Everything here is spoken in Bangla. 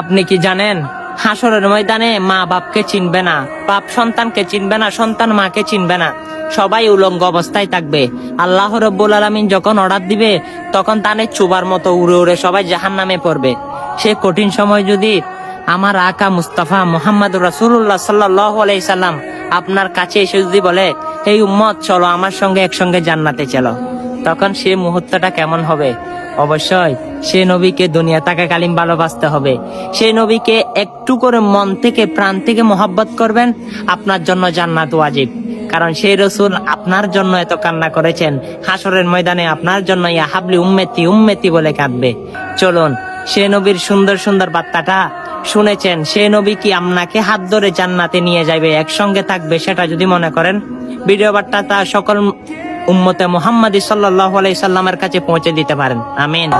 আপনি কি জানেন? হাসরের ময়দানে মা বাপকে চিনবে না, বাপ সন্তানকে চিনবে না, সন্তান মাকে চিনবে না। সবাই উলঙ্গ অবস্থায় থাকবে। আল্লাহ রব্বুল আলমিন যখন অর্ডার দিবে, তখন তানে চুবার মতো উড়ে উড়ে সবাই জাহান নামে পড়বে। সে কঠিন সময় যদি আমার আকা মুস্তাফা মোহাম্মদ রাসুল্লাহ সাল্লাহ আলাইসাল্লাম আপনার কাছে এসে যদি বলে এই উম্মত, চলো আমার সঙ্গে একসঙ্গে জান্নাতে চলো। তখন সে মুহূর্তটা কেমন হবে? অবশ্যই, সে নবীকে দুনিয়া থাকাকালীন ভালোবাসতে হবে। সে নবীকে একটু করে মন থেকে, প্রাণ থেকে মোহাব্বত করবেন, আপনার জন্য জান্নাত ওয়াজিব। কারণ সেই রসুল আপনার জন্য এত কান্না করেছেন হাসরের ময়দানে আপনার জন্য ইয়া হাবলি উম্মেতি উম্মেতি বলে কাঁদবে। চলুন, সে নবীর সুন্দর সুন্দর বার্তাটা শুনেছেন, সে নবী কি আপনাকে হাত ধরে জান্নাতে নিয়ে যাবে, একসঙ্গে থাকবে, সেটা যদি মনে করেন? ভিডিও বার্তাটা সকল উম্মতে মোহাম্মদ সাল্লাহ আলাই সাল্লামের কাছে পৌঁছে দিতে পারেন। আমিন।